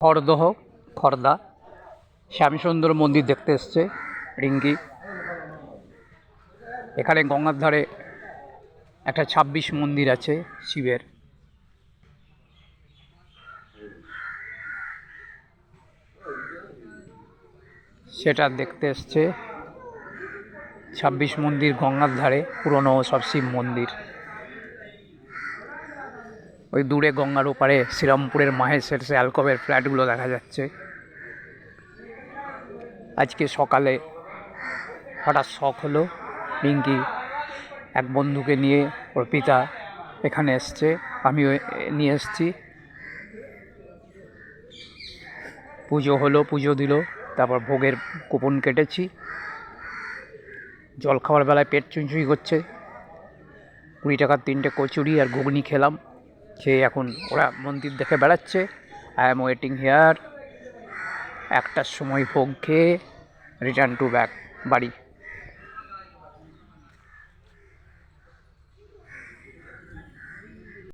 খড়দহ খর্দা শ্যামসুন্দর মন্দির দেখতে এসছে, রিঙ্গি। এখানে গঙ্গার ধারে একটা ছাব্বিশ মন্দির আছে শিবের। সেটা দেখতে এসছে। ছাব্বিশ মন্দির গঙ্গার ধারে, পুরনো সব শিব মন্দির। ওই দূরে গঙ্গার ওপারে শ্রীরামপুরের মাহেশের সে অ্যালকোভের ফ্ল্যাটগুলো দেখা যাচ্ছে। আজকে সকালে হঠাৎ শখ হলো পিঙ্কি এক বন্ধুকে নিয়ে ওর পিতা এখানে এসছে, আমিও নিয়ে এসছি। পুজো হলো, পুজো দিল, তারপর ভোগের কুপন কেটেছি। জল খাওয়ার বেলায় পেট চুঁচুই করছে। কুড়ি টাকার তিনটে কচুরি আর ঘুগনি খেলাম। খেয়ে এখন ওরা মন্দির দেখে বেড়াচ্ছে। আই এম ওয়েটিং হেয়ার একটার সময় ভোগ খেয়ে রিটার্ন টু ব্যাক বাড়ি।